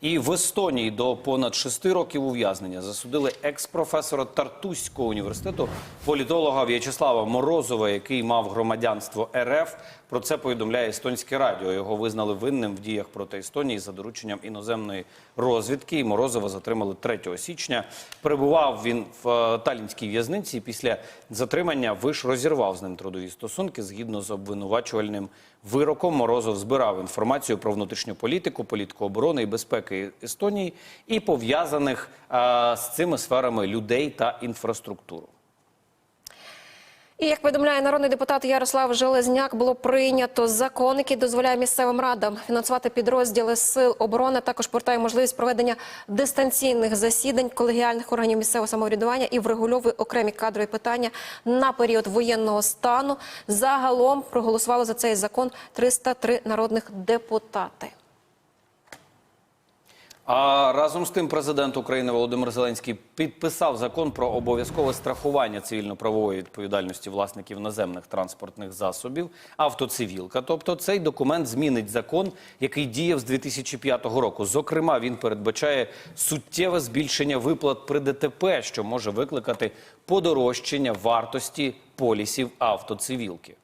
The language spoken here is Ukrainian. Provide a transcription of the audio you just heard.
І в Естонії до понад шести років ув'язнення засудили екс-професора Тартуського університету політолога В'ячеслава Морозова, який мав громадянство РФ. Про це повідомляє естонське радіо. Його визнали винним в діях проти Естонії за дорученням іноземної розвідки. І Морозова затримали 3 січня. Перебував він в е, талінській в'язниці. Після затримання виш розірвав з ним трудові стосунки. Згідно з обвинувачувальним вироком, Морозов збирав інформацію про внутрішню політику, політику оборони і безпеки Естонії і пов'язаних з цими сферами людей та інфраструктуру. І як повідомляє народний депутат Ярослав Железняк, було прийнято закон, який дозволяє місцевим радам фінансувати підрозділи сил оборони. Також повертає можливість проведення дистанційних засідань колегіальних органів місцевого самоврядування і врегульовує окремі кадрові питання на період воєнного стану. Загалом проголосувало за цей закон 303 народних депутати. А разом з тим, президент України Володимир Зеленський підписав закон про обов'язкове страхування цивільно-правової відповідальності власників наземних транспортних засобів, автоцивілка. Тобто, цей документ змінить закон, який діяв з 2005 року. Зокрема, він передбачає суттєве збільшення виплат при ДТП, що може викликати подорожчання вартості полісів автоцивілки.